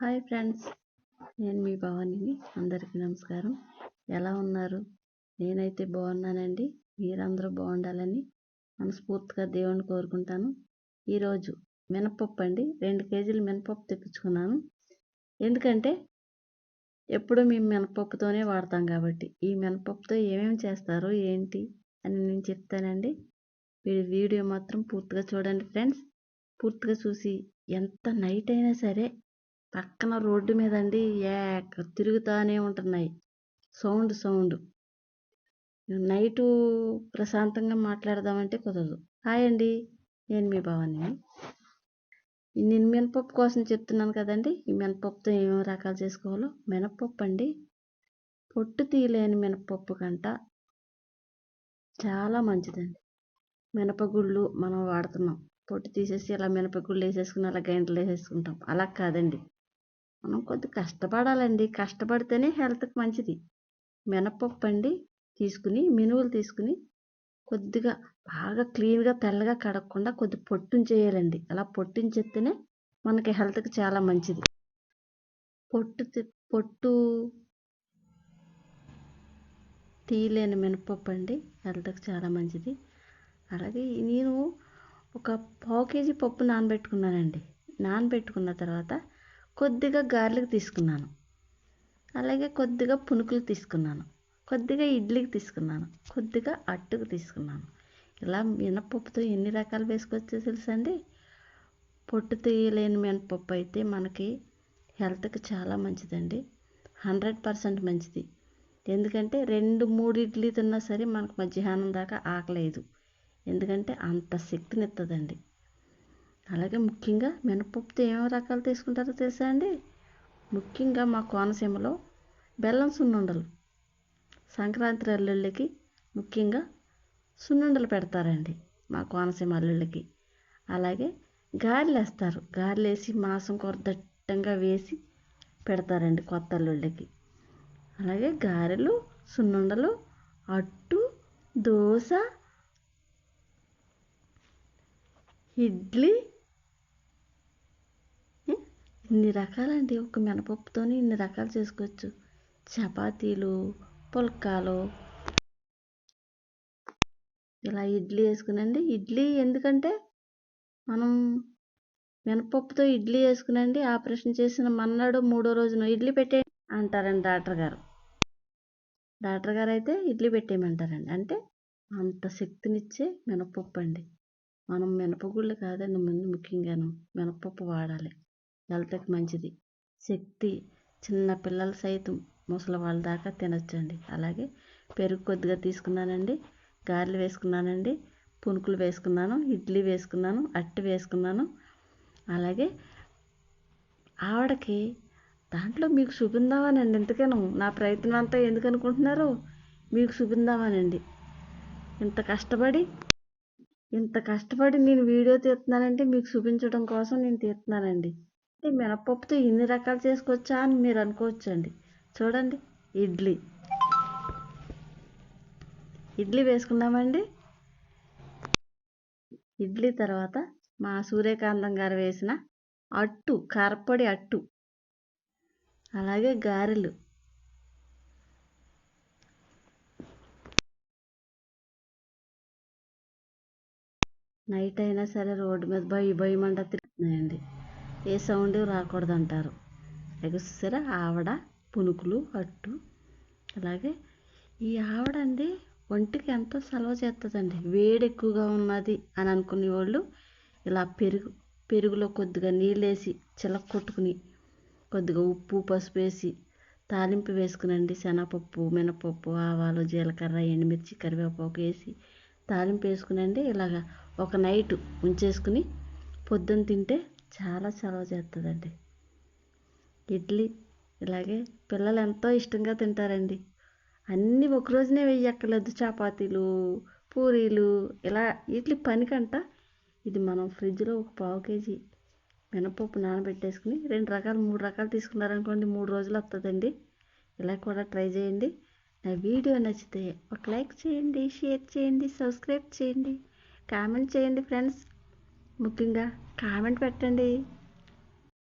Hi friends. నేను మీ భవానీని. అందరికీ నమస్కారం. ఎలా ఉన్నారు? నేనైతే బాగున్నానండి. మీరందరూ బాగుండాలని మనస్ఫూర్తిగా దేవుణ్ణి కోరుకుంటాను. ఈరోజు మినపప్పు అండి. రెండు కేజీలు మినపప్పు తెప్పించుకున్నాను. ఎందుకంటే ఎప్పుడు మేము మినపప్పుతోనే వాడతాం కాబట్టి. ఈ మినపప్పుతో ఏమేమి చేస్తారు ఏంటి అని నేను చెప్తానండి. వీడియో మాత్రం పూర్తిగా చూడండి ఫ్రెండ్స్. పూర్తిగా చూసి ఎంత నైట్ అయినా సరే పక్కన రోడ్డు మీద అండి ఏక తిరుగుతూనే ఉంటున్నాయి. Sound sound. నైటు ప్రశాంతంగా మాట్లాడదామంటే కుదరదు. హాయ్ అండి. నేను మీ భవాని. నేను మినపప్పు కోసం చెప్తున్నాను కదండి. ఈ మినపప్పుతో ఏమేమి రకాలు చేసుకోవాలో? మినపప్పు అండి. పొట్టు తీయలేని మినపప్పు కంట చాలా మంచిదండి. మినపగుళ్ళు మనం వాడుతున్నాం. పొట్టు తీసేసి అలా మినపగుళ్ళు వేసేసుకుని అలా గంటలు వేసేసుకుంటాం. అలా కాదండి. మనం కొద్ది కష్టపడాలండి. కష్టపడితేనే హెల్త్కి మంచిది. మినపప్పు అండి తీసుకుని మినువులు తీసుకుని కొద్దిగా బాగా క్లీన్గా తెల్లగా కడగకుండా కొద్ది పొట్టుంచేయాలండి అలా పొట్టించేస్తేనే మనకి హెల్త్కి చాలా మంచిది. పొట్టు పొట్టు తీయలేని మినపప్పు అండి. హెల్త్కి చాలా మంచిది. అలాగే నేను ఒక పావు కేజీ పప్పు నానబెట్టుకున్నానండి. నానబెట్టుకున్న తర్వాత కొద్దిగా గార్లిక్ తీసుకున్నాను. అలాగే కొద్దిగా పునుకులు తీసుకున్నాను. కొద్దిగా ఇడ్లీకి తీసుకున్నాను. కొద్దిగా అట్టుకు తీసుకున్నాను. ఇలా మినపప్పుతో ఎన్ని రకాలు వేసుకోవచ్చో తెలుసా అండి? పొట్టు తీయలేని మినపప్పు అయితే మనకి హెల్త్కి చాలా మంచిదండి. హండ్రెడ్ పర్సెంట్ మంచిది. ఎందుకంటే రెండు మూడు ఇడ్లీ తిన్నా సరే మనకు మధ్యాహ్నం దాకా ఆకలేదు ఎందుకంటే అంత శక్తినిస్తుందండి అలాగే ముఖ్యంగా మినపప్పుతో ఏమేమి రకాలు తీసుకుంటారో తెలుసా అండి? ముఖ్యంగా మా కోనసీమలో బెల్లం సున్నుండలు. సంక్రాంతి అల్లుళ్ళకి ముఖ్యంగా సున్నుండలు పెడతారండి మా కోనసీమ అల్లుళ్ళకి. అలాగే గారెలు వేస్తారు. గారెలు వేసి మాంసం కూర దట్టంగా వేసి పెడతారండి కొత్త అల్లుళ్ళకి. అలాగే గారెలు సున్నుండలు అట్టు దోశ ఇడ్లీ ఇన్ని రకాలండి ఒక మినపప్పుతోని ఇన్ని రకాలు చేసుకోవచ్చు. చపాతీలు పుల్కాలు. ఇలా ఇడ్లీ వేసుకునండి. ఇడ్లీ ఎందుకంటే మనం మినపప్పుతో ఇడ్లీ వేసుకునండి ఆపరేషన్ చేసిన మన్నాడు మూడో రోజున ఇడ్లీ పెట్టే అంటారండి డాక్టర్ గారు. డాక్టర్ గారు అయితే ఇడ్లీ పెట్టేయమంటారండి. అంటే అంత శక్తినిచ్చే మినపప్పు అండి మనం మినపగుళ్ళు కాదండి ముందు ముఖ్యంగాను మినపప్పు వాడాలి. హెల్త్కి మంచిది. శక్తి చిన్న పిల్లలు సైతం ముసలి వాళ్ళ దాకా తినొచ్చండి. అలాగే పెరుగు కొద్దిగా తీసుకున్నానండి గారెలు వేసుకున్నానండి పునుకులు వేసుకున్నాను ఇడ్లీ వేసుకున్నాను అట్టి వేసుకున్నాను. అలాగే ఆవిడకి దాంట్లో మీకు చూపిందామానండి ఎందుకను నా ప్రయత్నం అంతా ఎందుకు అనుకుంటున్నారు మీకు చూపిందామానండి ఇంత కష్టపడి ఇంత కష్టపడి నేను వీడియో తీస్తున్నానంటే మీకు చూపించడం కోసం నేను తీస్తున్నానండి. మినపప్పుతో ఇన్ని రకాలు చేసుకోవచ్చా అని మీరు అనుకోవచ్చండి. చూడండి ఇడ్లీ. ఇడ్లీ వేసుకున్నామండి. ఇడ్లీ తర్వాత మా సూర్యకాంతం గారు వేసిన అట్టు కారపొడి అట్టు. అలాగే గారెలు. నైట్ అయినా సరే రోడ్డు మీద భయ భయమంట తిరుగుతున్నాయండి. ఏ సౌండ్ రాకూడదు అంటారు ఎగుస్తారా ఆవడ పునుకులు అట్టు. అలాగే ఈ ఆవడ అండి ఒంటికి ఎంతో సెలవు చేస్తుందండి వేడి ఎక్కువగా ఉన్నది అని అనుకునే వాళ్ళు ఇలా పెరుగు పెరుగులో కొద్దిగా నీళ్ళు వేసి చిలక కొట్టుకుని కొద్దిగా ఉప్పు పసుపు వేసి తాలింపు వేసుకునండి. శనగపప్పు మినపప్పు ఆవాలు జీలకర్ర ఎండుమిర్చి కరివేపాకు వేసి తాలింపు వేసుకునండి. ఇలాగ ఒక నైట్ ఉంచేసుకుని పొద్దున్న తింటే చాలా చలవ చేస్తుందండి ఇడ్లీ ఇలాగే పిల్లలు ఎంతో ఇష్టంగా తింటారండి. అన్నీ ఒక రోజునే వేయక్కర్లేదు చపాతీలు పూరీలు ఇలా వీటి పనికంట. ఇది మనం ఫ్రిడ్జ్లో ఒక పావు కేజీ మినపప్పు నానబెట్టేసుకుని రెండు రకాలు మూడు రకాలు తీసుకున్నారనుకోండి మూడు రోజులు వస్తుందండి ఇలా కూడా ట్రై చేయండి. నా వీడియో నచ్చితే ఒక లైక్ చేయండి షేర్ చేయండి సబ్స్క్రైబ్ చేయండి కామెంట్ చేయండి ఫ్రెండ్స్. ముఖ్యంగా కామెంట్ పెట్టండి.